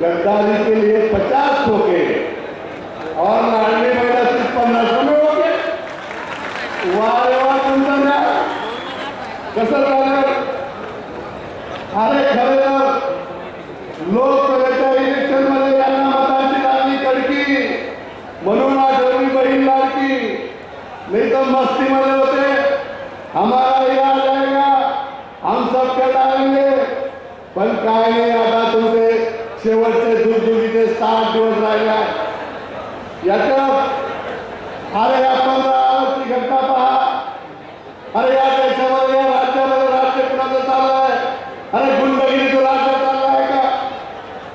गद्दारी के लिए पचास ठोके। और लाडली महिला सिर्फ़ पन्नास रुपये हो गए। वाह वाह तुमचा न्याय कसं झालं अरे लोकसभेच्या इलेक्शन तो मस्ती होते। हमारा याद आएगा। हम सब के डालेंगे पण काय नाही आता शेवटचे दुर्दुगीचे सात दिवस राहिले आहेत. याच्यात अरे या पंधराची घटना पहा. अरे या देशामध्ये या राज्यामध्ये राज्य कुणाचं चालू आहे? अरे गुंडगिरीचं राज्य चाललं आहे का?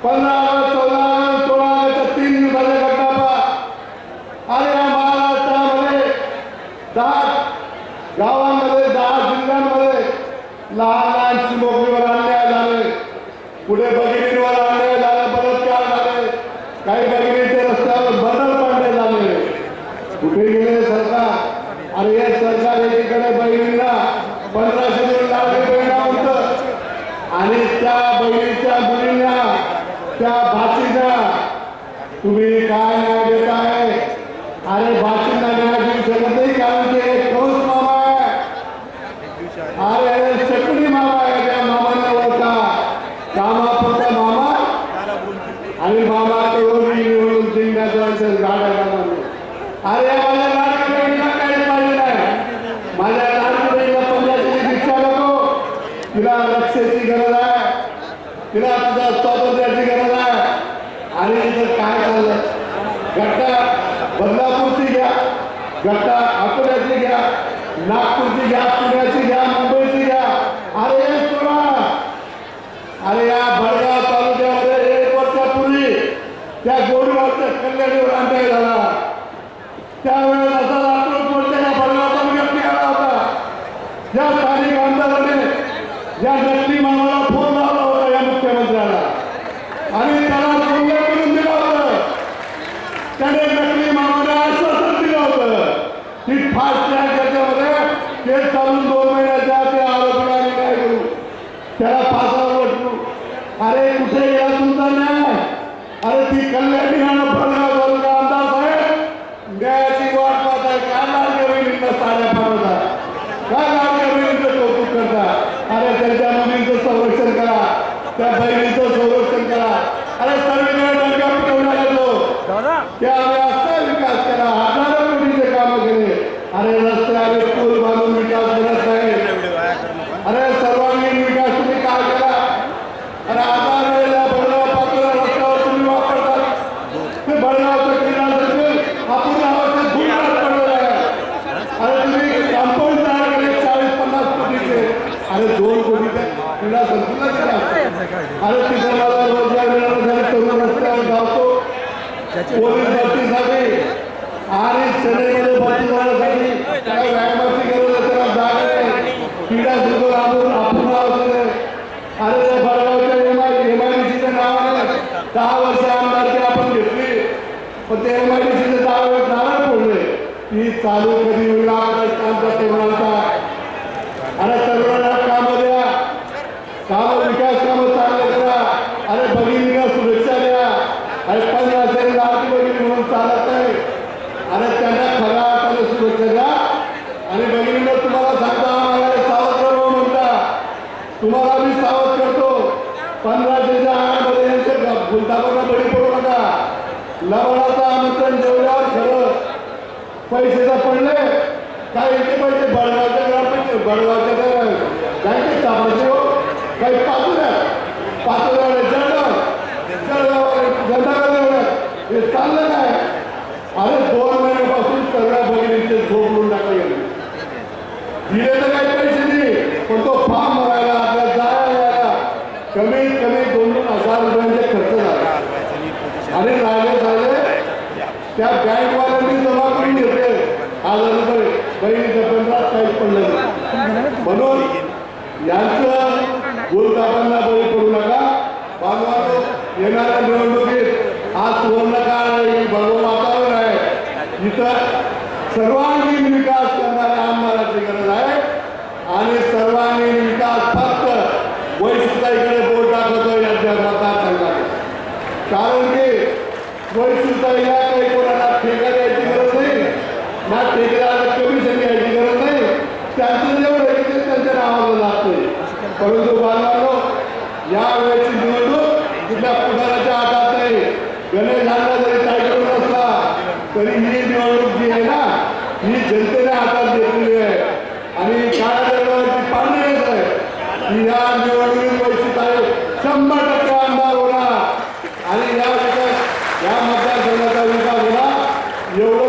पंधरा ऑगस्ट चौदा ऑगस्ट सोळा ऑगस्ट तीन दिवसाच्या घटना पहा. अरे या महाराष्ट्रामध्ये दहा गावांमध्ये दहा जिल्ह्यांमध्ये लहान लहान चिमोकरीवर अन्याय झाले पुढे बघितले अन्याय झाले बलात्कार झाले काही बगिरीचे रस्त्यावर बदल पडले झाले कुठे गेले आणि अरे हे सरकार एकीकडे बहिणीला पंधराशे दोन लाख बहिणा होत आणि त्या बहिणीच्या मुलींना त्या भाचीला तुम्ही काय न्याय देताय? अरे भाचींना न्याय देऊ शकत नाही कारण की एक मामा आहे. अरे शकडी मामा आहे त्या मामांना ओळखा. कामापुरता मामा आणि मामा तेवढी निवडून जिंकण्याचं असेल गाड्या कामाने अरे तिला रक्षेची गरज आहे. तिला तुझ्या स्वातंत्र्याची गरज आहे. आणि इथं काय चाललंय? घट्टा बदलापूरची घ्या. घट्टा अकोल्याची घ्या. नागपूरची घ्या पुण्याची घ्या मुंबईची घ्या. अरे हे सोडा. अरे या भडगाव तालुक्यामध्ये एक वर्षापूर्वी त्या गोडगावच्या कल्याणीवर अन्याय झाला. त्यावेळेस असा रात्र मोर्चा या भडगाव तालुक्यात निघाला होता या स्थानिक आमदाराने या नकली मामाला फोन लावला होता या मुख्यमंत्र्याला आणि त्याला बोलणं करून दिलं होतं त्याने नकली मामाने आश्वासन दिलं होतं की फास्ट ट्रॅक याच्यामध्ये केस चालून दोन महिन्याच्या ते आरोपीला आम्ही काय करू त्याला फासावर लटकू अरे कुठे गेला तुमचा न्याय अरे ती कल्याणी आणि भडगाव तालुका आमदार साहेब न्यायाची आहे काय लाडक्या बहिणींना साड्या आहे काय लाडक्या बहिणींचं कौतुक करता. अरे त्यांच्या मुलींचं संरक्षण करा. त्या बहिणीचं संरक्षण करा. अरे सर्वीकडे डंका पिटवण्यात येतो की आम्ही असा विकास केला हजारो कोटीचे कामं केले अरे रस्ते आणि पूल बांधून विकास करत नाही अरे सर्वांगीण विकास तुम्ही काय केला अरे आता वेळेला बडगाव पातळीला रस्त्यावर तुम्ही वापरता ते बडगावचं क्रीडा सर्कल आपण गावाचे गुजरात पडलेलं आहे अरे तुम्ही कंपाऊंड तयार केले चाळीस पन्नास कोटीचे अरे दोन कोटीचे क्रीडा सर्कल केला अरे तिथे मला रोजगार तरुण रस्त्यावर धावतो. पोलीस भरतीसाठी आणि सेनेमध्ये भरती होण्यासाठी त्याला व्यायामाची गरज आहे त्याला जागा नाही क्रीडा सर्कल आपण आपण लावलेलं आहे. अरे त्या बडगावच्या M I M I D सीच्या नावाने दहा वर्ष आमदारकी आपण घेतली. पण ते एम आय डी सीचे दहा वेळेस नाराज पडले ती चालू कधी होईल आमच्या सेवनाचा अरे कामं विकास कामं चांगले करा अरे भगिनीला सुरक्षा द्या. अरे पंधरा पंधराशे लाख भगिनी म्हणून चालत नाही. अरे त्यांना खऱ्या अर्थाने सुरक्षा द्या. आणि भगिनीला तुम्हाला सांगता आम्हाला सावध करू म्हणता. तुम्हाला मी सावध करतो. पंधराशेच्या आडमध्ये यांचे गुंताबाला बळी पडू नका. लवणाचं आमंत्रण जेवल्यावर खरं पैसे जर पडले. काय इथे पैसे बळगावच्या ग्रामपंचायत बळगावच्या बँकेत सापडले काय अरे सामाजिक त्या बँकवाल्यांनी जमा करून घेतले. आज रुपये बहिणीच्या पंधरात पडलं. नाही. म्हणून यांचं गोलकापांना बळी पडू नका बांधवानो येणाऱ्या निवडणुकीत आज सुवर्ण काळ आहे ही भगवं वातावरण आहे इथं सर्वांगीण विकास करणाऱ्या आमदाराची गरज आहे आणि सर्वांगीण विकास फक्त वैशिष्ट्याकडे बोट टाकतो यांच्या मतदारसंघात कारण की वैशिष्ट्याला काही कोणाला ठेका द्यायची गरज नाही ना ठेकेदाराला कमिशन घ्यायची गरज नाही त्यांचं जेवढं आहे ते त्यांच्या नावाला लागते परंतु बांधवांनो यावेळेची निवडणूक कुठल्या पुढाऱ्याच्या हातात नाही. गणेशांना जरी टायगर नसला तरी ही निवडणूक जी आहे ना ही जनतेने हातात घेतलेली आहे. आणि काळाची पांढरीच आहे. की या निवडणुकीत वैशिष्ट आहे शंभर टक्के आमदार होणार. आणि या विकास या मतदारसंघाचा विकास होणार. एवढं